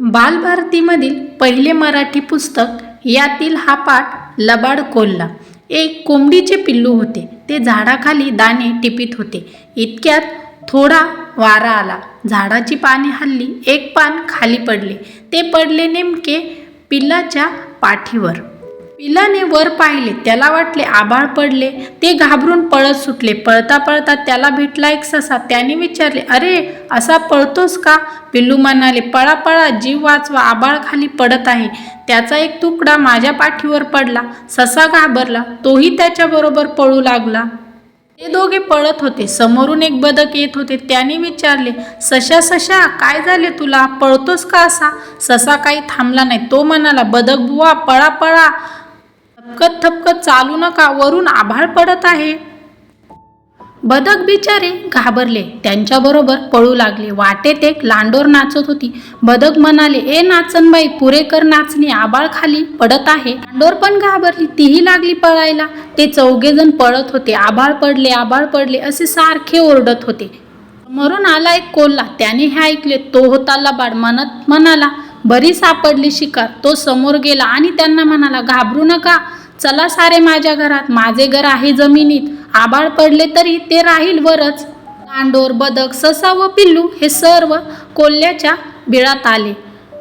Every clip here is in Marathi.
बालभारतीमधील पहिले मराठी पुस्तक यातील हा पाठ लबाड कोल्हा एक कोंबडीचे पिल्लू होते. ते झाडाखाली दाणे टिपीत होते. इतक्यात थोडा वारा आला. झाडाची पाने हल्ली एक पान खाली पडले. ते पडले नेमके पिल्लाच्या पाठीवर. पिलाने वर पाहिले त्याला वाटले आभाळ पडले. ते घाबरून पळत सुटले. पळता पळता त्याला भेटला एक ससा. त्याने विचारले अरे असा पळतोस का? पिल्लू म्हणाले पळा पळा जीव वाचवा आभाळ खाली पडत आहे. त्याचा एक तुकडा माझ्या पाठीवर पडला. ससा घाबरला. तोही त्याच्याबरोबर पळू लागला. ते दोघे पळत होते. समोरून एक बदक येत होते. त्याने विचारले सशा सशा काय झाले तुला? पळतोस का असा? ससा काही थांबला नाही. तो म्हणाला बदक बुवा पळा पळा. थपकत थपकत चालू नका वरून आभाळ पडत आहे. बदक बिचारे घाबरले. त्यांच्याबरोबर पळू लागले. वाटेत एक लांडोर नाचत होती. बदक म्हणाले ए नाचनबाई पुरेकर नाचणी आबाळ खाली पडत आहे. लांडोर पण घाबरली. तीही लागली पळायला. ते चौघेजण पळत होते. आभाळ पडले आभाळ पडले असे सारखे ओरडत होते. समोरून आला एक कोल्हा. त्याने हे ऐकले. तो होता लबाड म्हणत म्हणाला बरी सापडली शिकार. तो समोर गेला आणि त्यांना म्हणाला घाबरू नका. चला सारे माझ्या घरात. माझे घर आहे जमिनीत. आबाळ पडले तरी ते राहील वरच. दांडोर बदक ससा व पिल्लू हे सर्व कोल्ह्याच्या बिळात आले.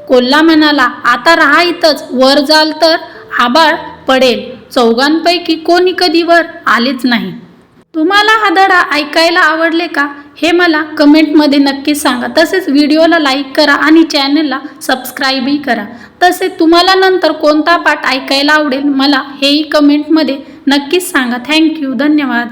कोल्हा म्हणाला आता राहा इथंच. वर जाल तर आबाळ पडेल. चौघांपैकी कोणी कधी वर आलेच नाही. तुम्हाला हा धडा ऐकायला आवडले का? हे मला कमेंटमध्ये नक्की सांगा. तसेच व्हिडिओला लाईक करा आणि चॅनलला सबस्क्राईबही करा. तसे तुम्हाला नंतर कोणता पाठ ऐकायला आवडेल मला हेही कमेंटमध्ये नक्कीच सांगा. थँक्यू धन्यवाद.